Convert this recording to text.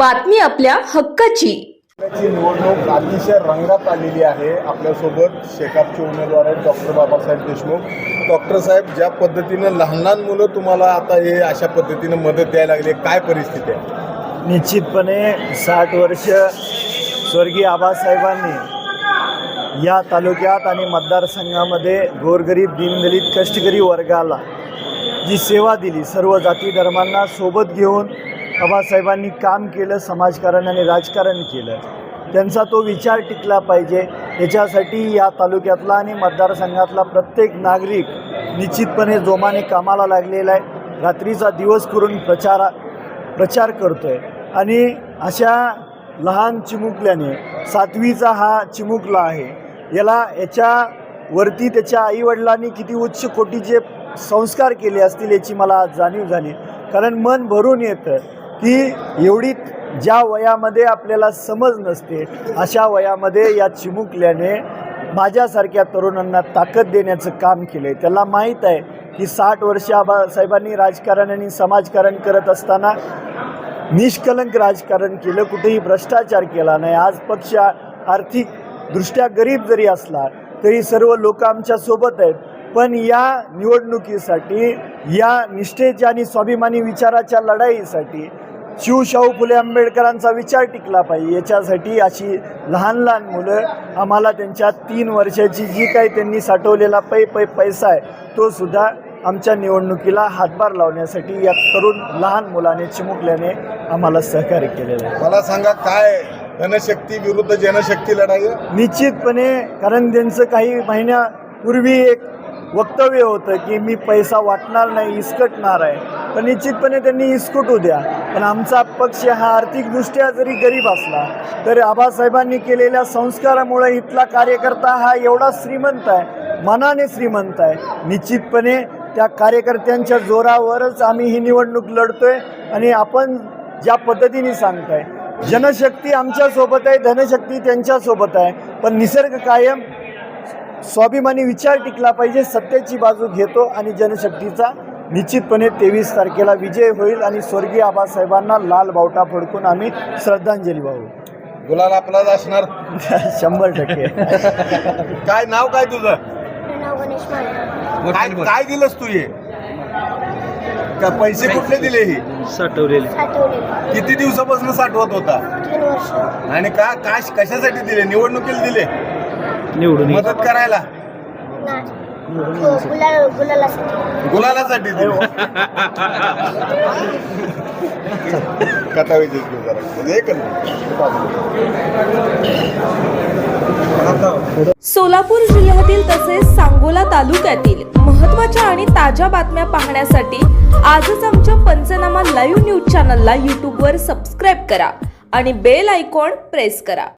बातमी आपल्या हक्काची. ची निवडणूक अतिशय रंगात आलेली आहे. आपल्यासोबत शेकापचे उमेदवार आहेत डॉक्टर बाबासाहेब देशमुख. डॉक्टर साहेब ज्या पद्धतीनं लहान लहान मुलं तुम्हाला आता हे अशा पद्धतीनं मदत द्यायला लागली काय परिस्थिती आहे? निश्चितपणे साठ वर्ष स्वर्गीय आबासाहेबांनी या तालुक्यात आणि मतदारसंघामध्ये गोरगरीब दीनदलित कष्टकरी वर्गाला जी सेवा दिली सर्व जाती धर्मांना सोबत घेऊन बाबासाहेबांनी काम केलं समाजकारण आणि राजकारण केलं. त्यांचा तो विचार टिकला पाहिजे. याच्यासाठी या तालुक्यातला आणि मतदारसंघातला प्रत्येक नागरिक निश्चितपणे जोमाने कामाला लागलेला आहे. रात्रीचा दिवस करून प्रचारा प्रचार करतो आहे आणि अशा लहान चिमुकल्याने सातवीचा हा चिमुकला आहे. याला याच्यावरती त्याच्या आईवडिलांनी किती उच्च कोटीचे संस्कार केले असतील याची मला जाणीव झाली. कारण मन भरून येतं. की एवढी ज्या वयामध्ये आपल्याला समज नसते अशा वयामध्ये या चिमुकल्याने माझ्यासारख्या तरुणांना ताकद देण्याचं काम केलं आहे त्याला माहीत आहे की साठ वर्ष आबासाहेबांनी राजकारण आणि समाजकारण करत असताना निष्कलंक राजकारण केलं कुठेही भ्रष्टाचार केला नाही. आज पक्ष आर्थिकदृष्ट्या गरीब जरी असला तरी सर्व लोक आमच्यासोबत आहेत. पण या निवडणुकीसाठी या निष्ठेच्या आणि स्वाभिमानी विचाराच्या लढाईसाठी शिवशाहू फुले आंबेडकरांचा विचार टिकला पाहिजे. याच्यासाठी अशी लहान लहान मुलं आम्हाला त्यांच्या तीन वर्षाची जी काही त्यांनी साठवलेला पै पै पैसा आहे तो सुद्धा आमच्या निवडणुकीला हातभार लावण्यासाठी या तरुण लहान मुलाने चिमुकल्याने आम्हाला सहकार्य केलेलं आहे. मला सांगा काय धनशक्ती विरुद्ध जनशक्ती लढाई? निश्चितपणे कारण त्यांचं काही महिन्यापूर्वी एक वक्तव्य होतं की मी पैसा वाटणार नाही इसकटणार आहे. पण निश्चितपणे त्यांनी इसकटू द्या. पण आमचा पक्ष हा आर्थिकदृष्ट्या जरी गरीब असला तरी आबासाहेबांनी केलेल्या संस्कारामुळे इथला कार्यकर्ता हा एवढा श्रीमंत आहे मनाने श्रीमंत आहे. निश्चितपणे त्या कार्यकर्त्यांच्या जोरावरच आम्ही ही निवडणूक लढतोय आणि आपण ज्या पद्धतीने सांगताय जनशक्ती आमच्यासोबत आहे धनशक्ती त्यांच्यासोबत आहे. पण निसर्ग कायम स्वाभिमानी विचार टिकला पाहिजे सत्याची बाजू घेतो आणि जनशक्तीचा निश्चितपणे तेवीस तारखेला विजय होईल आणि स्वर्गीय आबासाहेबांना लाल बावटा फडकून आम्ही श्रद्धांजली वाहू. गुलाल आपलाच असणार. शंभर टक्के. काय नाव काय तुझं? नाव गणेश माने. काय काय दिलंस तू हे? का पैसे कुठले दिले ही? साठवलेले. साठवले किती दिवसापासून साठवत होता? आणि का काय कशासाठी दिले? निवडणुकीला दिले? निवडून मदत करायला? हो, गुलाल गुलालासाठी. गुलालासाठी दिले. कथा जरा. म्हणजे सोलापूर जिल्ह्यातील तसेच सांगोला तालुक्यातील महत्त्वाच्या आणि ताज्या बातम्या पाहण्यासाठी आजच आमच्या पंचनामा लाईव्ह न्यूज चॅनलला यूट्यूबवर सबस्क्राईब करा आणि बेल आयकॉन प्रेस करा.